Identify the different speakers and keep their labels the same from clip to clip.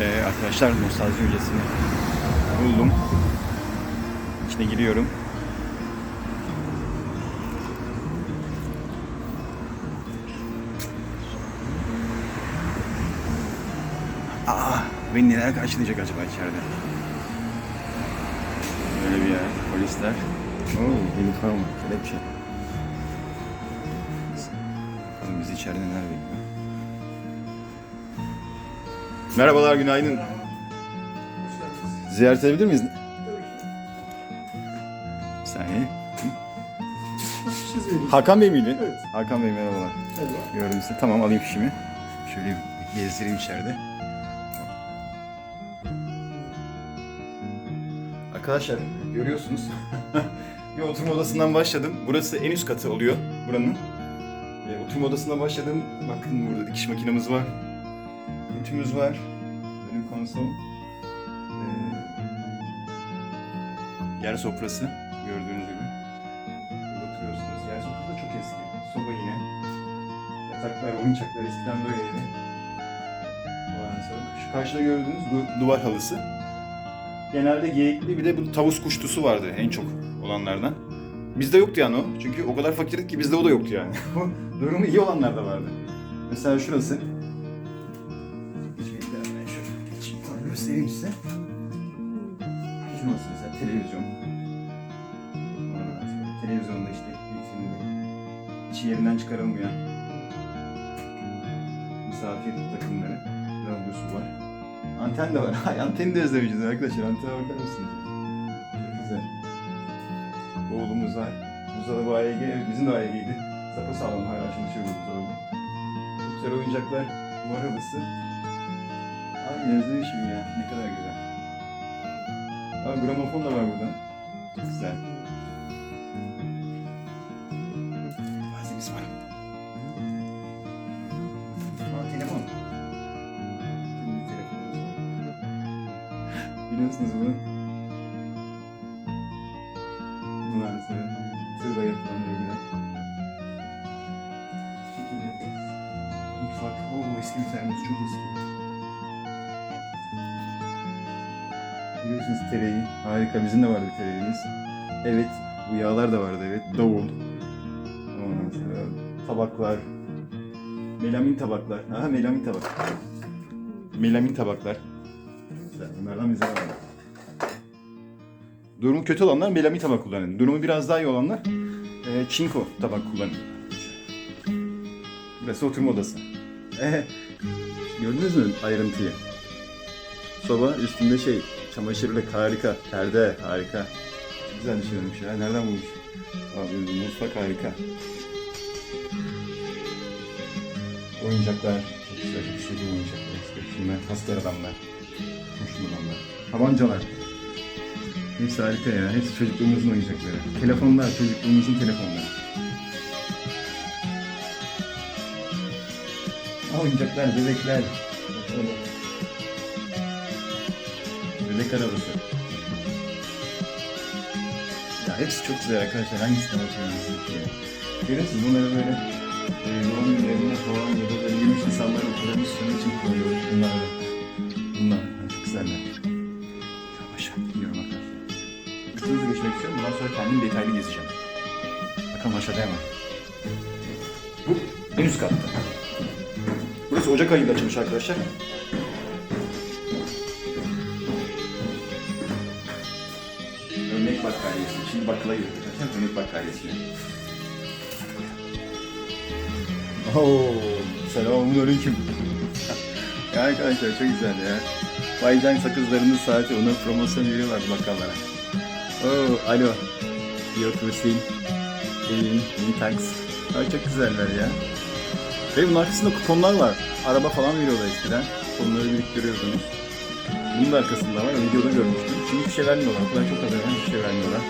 Speaker 1: Ee, arkadaşlar nostalji hocasını buldum. İçine giriyorum. Aa, beni neler karşılayacak acaba içeride? Böyle bir yer, polisler. Oo, üniforma, kelepçe. Bakalım bizi içeride neler bekliyor. Merhabalar, günaydın. Ziyaret edebilir miyiz? Bir saniye. Hakan Bey miydi?
Speaker 2: Evet.
Speaker 1: Hakan Bey merhabalar.
Speaker 2: Evet.
Speaker 1: Gördüm sizi. Tamam alayım fişimi. Şöyle bir gezdireyim içeride. Arkadaşlar görüyorsunuz. bir oturma odasından başladım. Burası en üst katı oluyor buranın. E, oturma odasından başladım. Bakın burada dikiş makinemiz var. Ütümüz var. Benim konsol. E, yer sofrası gördüğünüz gibi. Burada oturuyorsunuz. Yer sofrası da çok eski. Soba yine. Yataklar, oyuncaklar eskiden böyleydi. Şu karşıda gördüğünüz du- duvar halısı. Genelde geyikli bir de bu tavus kuştusu vardı en çok olanlardan. Bizde yoktu yani o. Çünkü o kadar fakirdik ki bizde o da yoktu yani. Durumu iyi olanlar da vardı. Mesela şurası. Göstereyim size. Şurası mesela televizyon. Televizyonda işte vitrinde içi yerinden çıkarılmayan misafir takımları radyosu var. Anten de var. Ay anteni de özlemişiz arkadaşlar. Antene bakar mısınız? Çok güzel. Oğlumuz var. Buzdolabı evet bizim de AEG'ydi. Sapa sağlam hala çalışıyor bu buzdolabı. Çok güzel oyuncaklar, duvar halısı. Ay özlemişim ya. Ne kadar güzel. Abi gramofon da var burada. Çok güzel. Malzemesi var. Telefon. Biliyorsunuz bunu. Harika. Bizim de vardı bir. Evet. Bu yağlar da vardı evet. Davul. Ondan sonra tabaklar. Melamin tabaklar. Aha melamin tabak. Melamin tabaklar. Güzel. Bunlardan bize var. Durumu kötü olanlar melamin tabak kullanın. Durumu biraz daha iyi olanlar e, çinko tabak kullanın. Burası oturma odası. E, gördünüz mü ayrıntıyı? Soba üstünde şey çamaşırlık harika. Perde harika. Çok güzel düşünülmüş ya. Nereden bulmuş? Abi mutfak harika. Oyuncaklar. Çok güzel. İstediğim oyuncaklar. İşte Şunlar asker adamlar. Hoşum adamlar. Tabancalar. Hepsi harika ya. Hepsi çocukluğumuzun oyuncakları. Telefonlar, çocukluğumuzun telefonları. Oyuncaklar, bebekler. Bakalım. Bebek arabası. Ya hepsi çok güzel arkadaşlar. Hangisine bakıyorsunuz ki? Görüyorsunuz bunları böyle e, doğum günlerinde falan ya da böyle 23 Nisanlar okullarımız şunun için kullanıyoruz. Bunlar da. Bunlar. Yani çok güzeller. Yavaş gidiyorum arkadaşlar. Hızlı geçmek istiyorum. Bundan sonra kendim detaylı gezeceğim. Bakalım aşağıda hemen. Bu en üst katta. Burası Ocak ayında açılmış arkadaşlar. Örnek bakkaliyesi. Şimdi bakkala gidiyoruz arkadaşlar. Örnek bakkaliyesine. Oo, selamun aleyküm. ya arkadaşlar çok güzel ya. Baycan sakızlarının saati ona promosyon veriyorlar bakkallara. Oo, alo. Biotursin. Elin, Mintax. Ay çok güzeller ya. Ve bunun arkasında kuponlar var. Araba falan veriyorlar eskiden. Kuponları biriktiriyordunuz. Bunun da arkasında var. Videoda görmüştüm. Şimdi bir şey vermiyorlar. O kadar çok az veren bir şey vermiyorlar.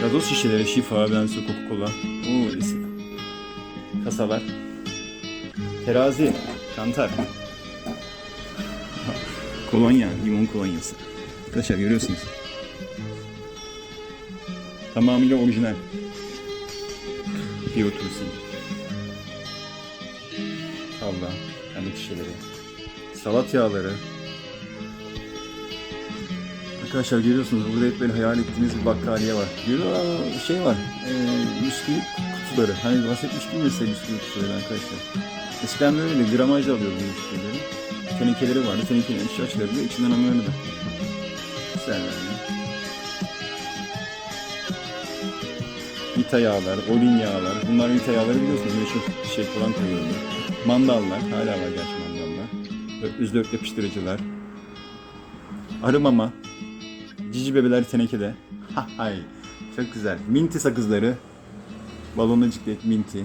Speaker 1: Gazoz şişeleri, şifa, bensu, Coca-Cola. Oo, eski. Kasalar. Terazi, kantar. Kolonya, limon kolonyası. Arkadaşlar görüyorsunuz. Tamamıyla orijinal. Biotursin. Tavla, kendi şişeleri. Salat yağları. Arkadaşlar görüyorsunuz burada hep böyle hayal ettiğiniz bir bakkaliye var. Görüyor? Şey var. E, kutuları. Hani bahsetmiş miyim size bisküvi kutuları arkadaşlar? Eskiden böyle gramajla alıyordum bisküvileri. Tenekeleri vardı. Tenekelerin içi açılırdı. içinden alınırdı. Güzel yani. Vita yağlar, olin yağlar. Bunlar vita yağları biliyorsunuz meşhur şey falan koyuyorlar. Mandallar, hala var gerçi mandallar. Üzlök yapıştırıcılar. Arı mama. Cici bebeler tenekede. Ha hay. Çok güzel. Minti sakızları. Balonlu ciklet minti.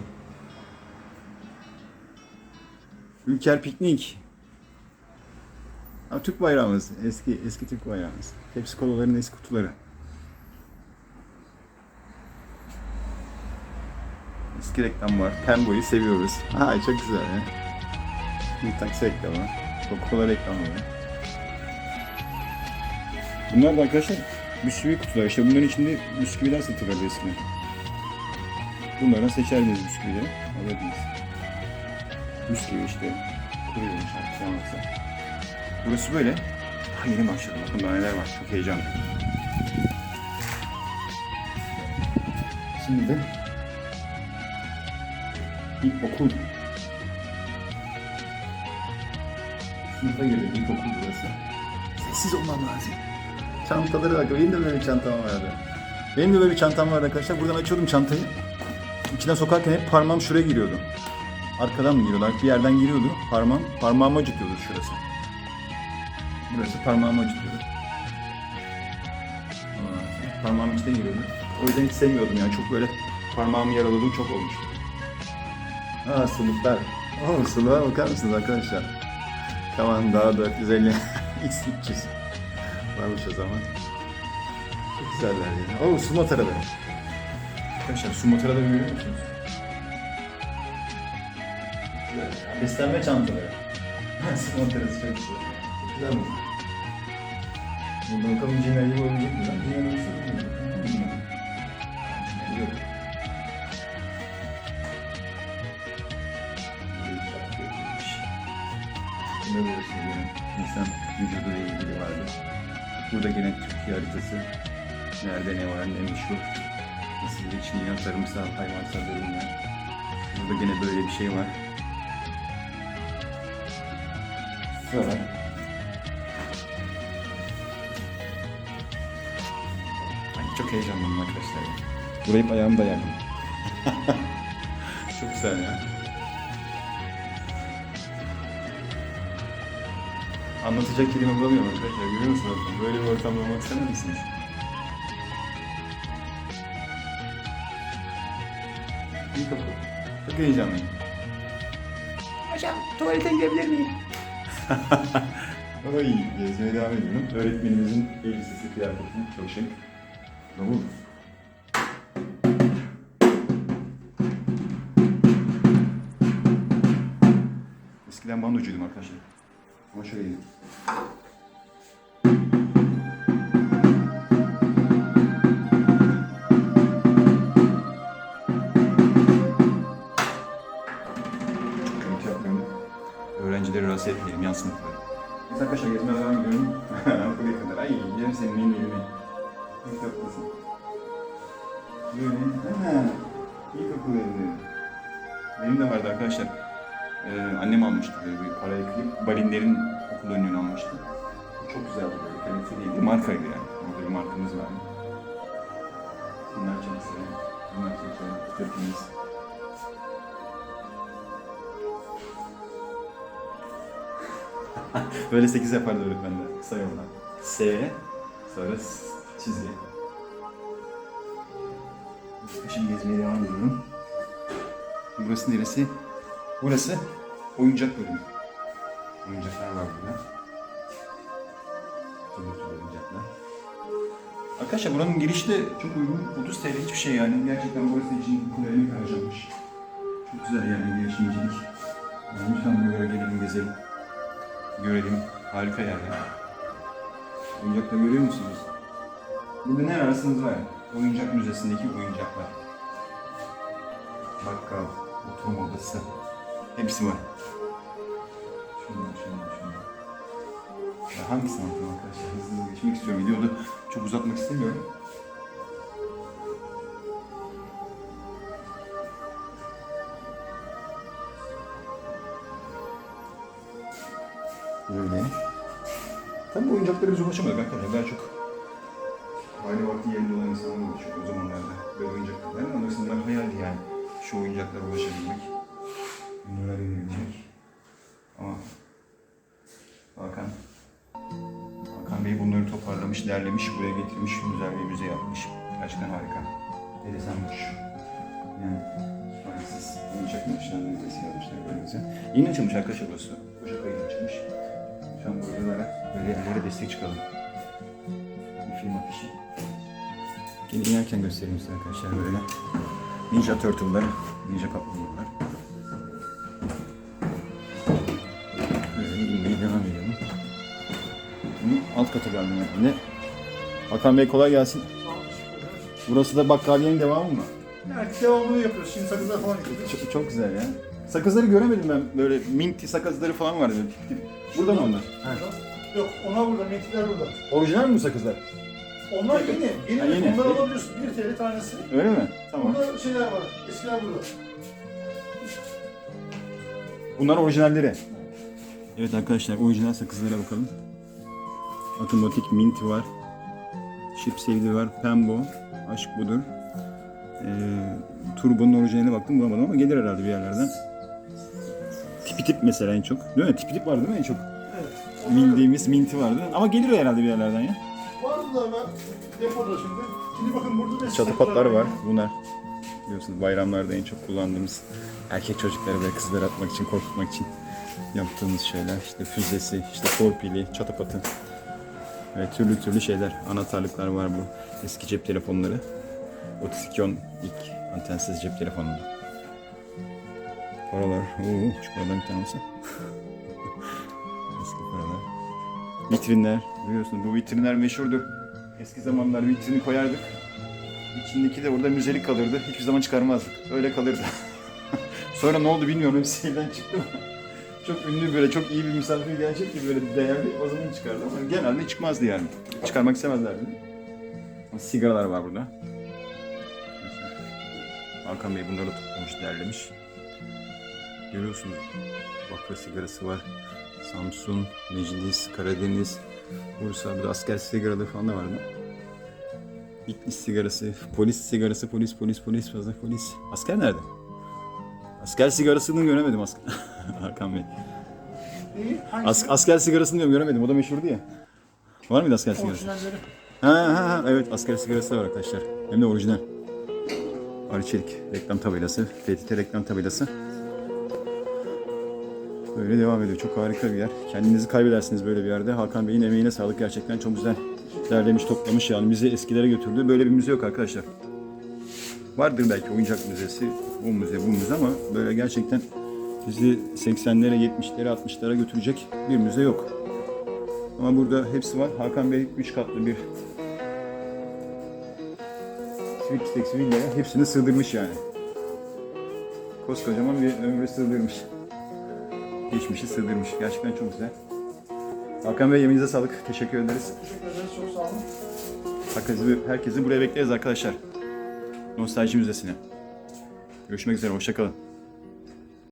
Speaker 1: Ülker piknik. Ha, Türk bayrağımız. Eski eski Türk bayrağımız. Hepsi kolaların eski kutuları. Eski reklam var. Pembo'yu seviyoruz. Ha çok güzel ya. Bir taksi reklamı. Coca-Cola reklamı var. Bunlar da arkadaşlar bisküvi kutular. İşte bunların içinde bisküviler satılırdı eskiden. Bunlardan seçerdiniz bisküvileri. Alırdınız. Bisküvi işte. Kuruyormuş artık. Burası böyle. Daha yeni başladı. Bakın daha neler var. Çok heyecanlı. Şimdi de ilkokul. Sınıfa girdik. İlkokul burası. Sessiz olmam lazım. Çantaları bak. Benim de böyle bir çantam vardı. Benim de böyle bir çantam vardı arkadaşlar. Buradan açıyordum çantayı. İçine sokarken hep parmağım şuraya giriyordu. Arkadan mı giriyorlar? Bir yerden giriyordu. Parmağım, parmağımı acıtıyordu şurası. Burası parmağımı acıtıyordu. Parmağım içine giriyordu. O yüzden hiç sevmiyordum yani. Çok böyle parmağımı yaraladığım çok olmuştu. Aa sılıklar. Oo sılığa bakar mısınız arkadaşlar? Tamam daha 450 X 300 varmış o zaman. Çok güzeller yani. Oo su mataraları. Arkadaşlar su mataraları görüyor musunuz? Güzel. Beslenme çantaları. su matarası çok güzel. Çok güzel mi? Burada bakalım cinayet gibi olabilecek mi? Ben bilmiyorum. Cinayet yok. Burada böyle söylüyorum. İnsan vücuduyla ilgili vardı. Burada gene Türkiye haritası. Nerede ne var ne meşhur. Nasıl geçiniyor, tarımsal, hayvansal ürünler. Burada gene böyle bir şey var. Sonra çok heyecanlıyım arkadaşlar. Burayı ayağımda yerdim. çok güzel ya. Anlatacak kelime bulamıyorum arkadaşlar. Görüyor musunuz? Böyle bir ortamda olmak ister misiniz? İyi kapı. Çok heyecanlıyım. Hocam tuvalete gidebilir miyim? Ay gezmeye devam ediyorum. Öğretmenimizin elbisesi, kıyafeti çok şık. Davul. Eskiden bandocuydum arkadaşlar. Şöyleydim. Gürültü yapmıyorum. Öğrencileri rahatsız etmeyelim, yan sınıfları. Biz arkadaşlar gezmeye devam ediyorum. Buraya kadar. Ay yerim senin elini elini. Çok tatlısın. Böyle. Ha, ilkokul evleri. Benim de vardı arkadaşlar. Ee, annem almıştı böyle bir para ekleyip balinlerin okul önlüğünü almıştı. Çok güzeldi böyle kaliteliydi. Markaydı yani. Orada bir markamız vardı. Bunlar çok güzel. Bunlar çok güzel. Türkümüz. böyle 8 yapardı öğretmenler. Sayıyorlar. S, sonra s- çizgi. Şimdi gezmeye devam ediyorum. Burası neresi? Burası oyuncak bölümü. Oyuncaklar var burada. Türlü türlü oyuncaklar. Arkadaşlar buranın girişi de çok uygun. 30 TL hiçbir şey yani. Gerçekten burası için kulelerini harcamış. Çok güzel yani girişimcilik. Yani lütfen buralara gelelim, gezelim. Görelim. Harika yani. Oyuncakları görüyor musunuz? Burada ne ararsanız var. Oyuncak müzesindeki oyuncaklar. Bakkal, oturma odası. Hepsi var. Şunlar, şunlar, şunlar. Ya hangisini anlatayım arkadaşlar? Hızlı geçmek istiyorum. Videoda çok uzatmak istemiyorum. Böyle. Tabii oyuncaklara biz ulaşamadık arkadaşlar. Daha çok aynı vakti yerinde olan insanlar ulaşıyor o zamanlarda. Böyle oyuncaklar. Ama bunlar hayaldi yani. Şu oyuncaklara ulaşabilmek. Toparlamış, derlemiş, buraya getirmiş, güzel bir müze yapmış. Gerçekten harika. Ne desem boş. Yani parasız oyuncak yapmışlar, müzesi yapmışlar böyle güzel. Yeni açılmış arkadaşlar burası. Ocak ayında açılmış. Şu an buralara böyle yerlere destek çıkalım. Bir film afişi. Gelin inerken göstereyim size arkadaşlar böyle. Ninja Turtle'lar, Ninja Kaplumbağalar. Alt kata geldim yani. Hakan Bey kolay gelsin. Burası da bakkaliyenin devamı mı?
Speaker 2: Yani devamını yapıyoruz. Şimdi sakızlar falan yapıyoruz.
Speaker 1: Çok, çok güzel ya. Sakızları göremedim ben. Böyle minti sakızları falan vardı. Burada mı onlar?
Speaker 2: Yok onlar burada, metiler burada.
Speaker 1: Orijinal mi bu sakızlar?
Speaker 2: Onlar yeni. Yeni,
Speaker 1: Ha, yeni.
Speaker 2: Onları alabiliyorsun. 1 TL tanesi.
Speaker 1: Öyle mi? Tamam.
Speaker 2: Burada şeyler var. Eskiler burada.
Speaker 1: Bunlar orijinalleri. Evet arkadaşlar orijinal sakızlara bakalım. Otomatik Mint var. Şip sevdi var. Pembo. Aşk budur. Ee, Turbo'nun orijinaline baktım bulamadım ama gelir herhalde bir yerlerden. Tipi tip mesela en çok. Değil mi? Tipi tip var değil mi en çok?
Speaker 2: Evet.
Speaker 1: Bildiğimiz minti vardı. Ama gelir herhalde bir yerlerden ya.
Speaker 2: Vardı da ben depoda şimdi. Şimdi bakın burada da
Speaker 1: Çatıpatlar var. Bunlar biliyorsunuz bayramlarda en çok kullandığımız erkek çocukları ve kızları atmak için, korkutmak için yaptığımız şeyler. İşte füzesi, işte torpili, çatapatı ve türlü türlü şeyler. Anahtarlıklar var bu. Eski cep telefonları. 3210 ilk antensiz cep telefonu. Paralar. Oo, şu paradan bir tane olsa. Eski paralar. Vitrinler. Biliyorsunuz bu vitrinler meşhurdur. Eski zamanlar vitrini koyardık. İçindeki de burada müzelik kalırdı. Hiçbir zaman çıkarmazdık. Öyle kalırdı. Sonra ne oldu bilmiyorum. Hepsi elden çıktı. Çok ünlü böyle çok iyi bir misafir gelecek ki böyle değerli o zaman çıkardı ama genelde çıkmazdı yani. Çıkarmak istemezlerdi. Sigaralar var burada. Hakan Bey bunları toplamış, derlemiş. Görüyorsunuz bakla sigarası var. Samsun, Meclis, Karadeniz, Bursa, burada asker sigaraları falan da vardı. Bitlis sigarası, polis sigarası, polis, polis, polis, fazla polis. Asker nerede? Asker sigarasını göremedim asker. Hakan Bey. As- asker sigarasını diyorum göremedim. O da meşhurdu ya. Var mıydı asker sigarası? Ha, ha, ha, evet asker sigarası da var arkadaşlar. Hem de orijinal. Arçelik reklam tabelası, FTT reklam tabelası. Böyle devam ediyor. Çok harika bir yer. Kendinizi kaybedersiniz böyle bir yerde. Hakan Bey'in emeğine sağlık gerçekten çok güzel. Derlemiş, toplamış yani bizi eskilere götürdü. Böyle bir müze yok arkadaşlar. Vardır belki oyuncak müzesi, o müze, bu müze ama böyle gerçekten bizi 80'lere, 70'lere, 60'lara götürecek bir müze yok. Ama burada hepsi var. Hakan Bey 3 katlı bir Switch villaya hepsini sığdırmış yani. Koskocaman bir ömrü sığdırmış. Geçmişi sığdırmış. Gerçekten çok güzel. Hakan Bey yemeğinize sağlık. Teşekkür ederiz.
Speaker 2: Teşekkür ederiz. Çok sağ olun.
Speaker 1: Herkesi, herkesi buraya bekleriz arkadaşlar. Nostalji Müzesi'ne. Görüşmek üzere. Hoşçakalın.